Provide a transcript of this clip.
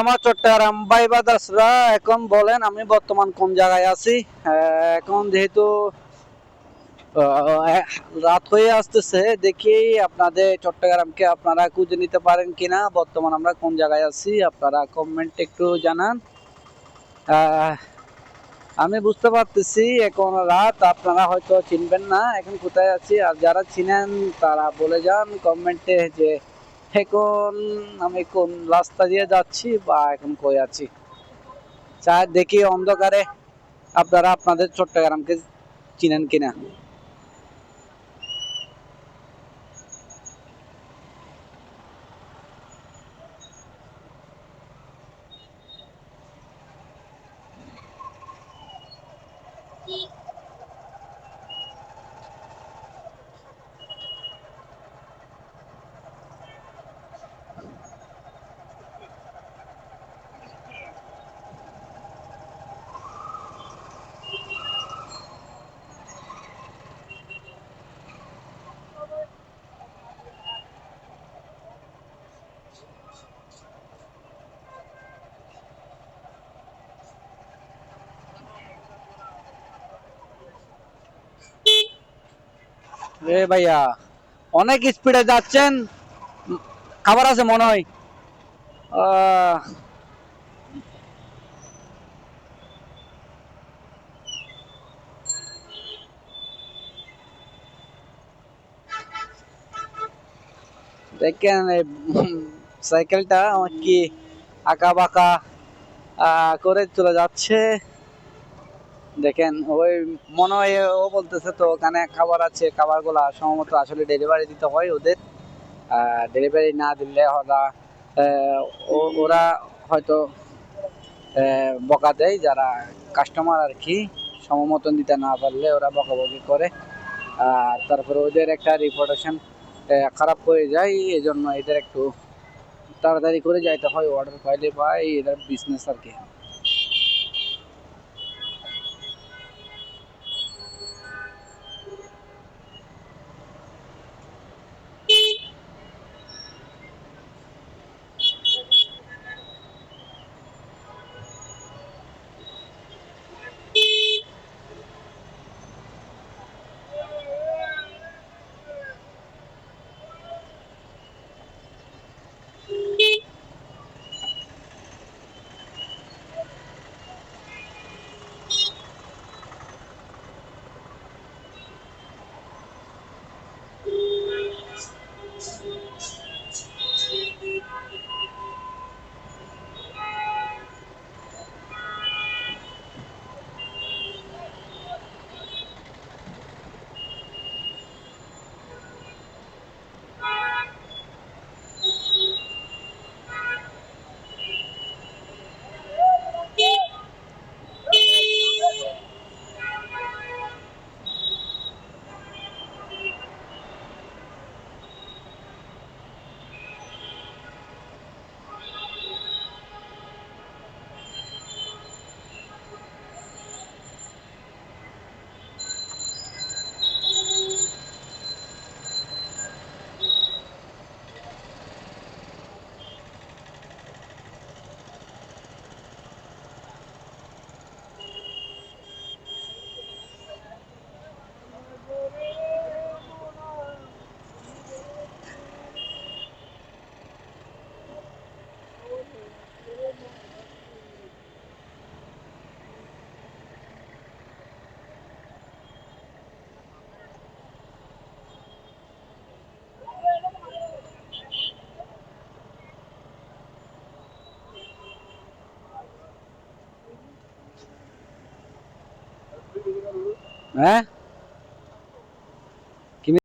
আমার চট্টগ্রাম ভাই বাদাসরা এখন বলেন আমি বর্তমান কোন জায়গায় আছি? এখন যেহেতু রাত হয়ে আসতেছে, দেখি আপনাদের চট্টগ্রামকে আপনারা খুঁজে নিতে পারেন কিনা, বর্তমান আমরা কোন জায়গায় আছি, আপনারা কমেন্ট একটু জানান। আমি বুঝতে পারতেছি, এখন রাত, আপনারা হয়তো চিনবেন না, এখন কোথায় আছি, আর যারা চিনেন তারা বলে যান কমেন্টে যে এখন আমি কোন রাস্তা দিয়ে যাচ্ছি বা এখন কই আছি? চাই দেখি অন্ধকারে। আপনারা আপনাদের চট্টগ্রামকে চিনেন কিনা? এ ভাইয়া, অনেক স্পিডে যাচ্ছেন। খাবার আছে মনে হয়। দেখেন সাইকেলটা আমার কি আঁকা বাঁকা করে চলে যাচ্ছে। দেখেন, ওই মনে হয় ও বলতেছে তো, ওখানে খাবার আছে খাবারগুলা সম্ভবত আসলে ডেলিভারি দিতে হয় ওদের। ডেলিভারি না দিলে ওরা ওরা হয়তো বকা দেয় যারা কাস্টমার আর কি। সমমতন দিতে না পারলে ওরা বকাবকি করে। আর তারপরে ওদের একটা রিপোর্টেশন খারাপ হয়ে যায় এই জন্য এদের একটু তাড়াতাড়ি করে যাইতে হয় অর্ডার পাইলে বা এদের বিজনেস আর কি। হ্যাঁ